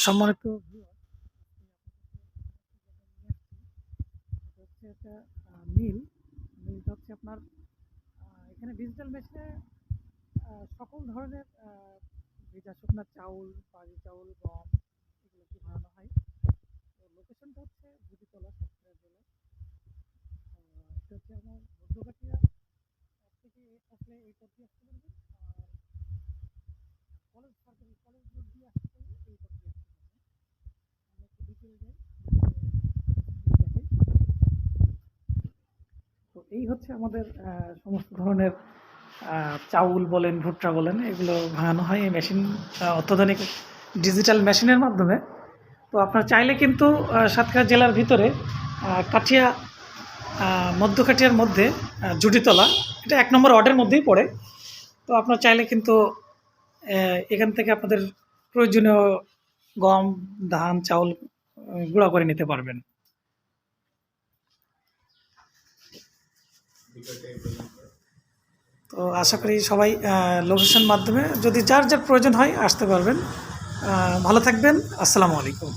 সম্মানিত হচ্ছে একটা মিল মিলটা হচ্ছে আপনার এখানে ডিজিটাল মেশিনে সকল ধরনের ভেজা শুকনা চাউল বাড়ি চাউল, গম, এগুলো কি বানানো হয়। তো লোকেশনটা হচ্ছে বুদিতলা সাতক্ষীরা জেলা এটা হচ্ছে আমার মধ্যকাটিয়া থেকে আসলে এই পথ আসতে পারবেন? কলেজ সরকারি কলেজ রোড দিয়ে আসতে পারবেন এই পথ দিয়ে আসতে পারবেন আমি একটু ডিটেল যাই দেখাই তো এই হচ্ছে আমাদের সমস্ত ধরনের চাউল বলেন, ভুট্টা বলেন, এগুলো ভাঙানো হয় এই মেশিন অত্যাধুনিক ডিজিটাল মেশিনের মাধ্যমে। তো আপনার চাইলে কিন্তু সাতক্ষীরা জেলার ভিতরে কাঠিয়া মধ্য কাঠিয়ার মধ্যে জুটিতলা, এটা এক নম্বর ওয়ার্ডের মধ্যেই পড়ে। তো আপনার চাইলে কিন্তু এখান থেকে আপনাদের প্রয়োজনীয় গম, ধান, চাউল গুঁড়া করে নিতে পারবেন। তো আশা করি সবাই লোকেশন মাধ্যমে যদি যার যার প্রয়োজন হয় আসতে পারবেন। ভালো থাকবেন। আসসালামু আলাইকুম।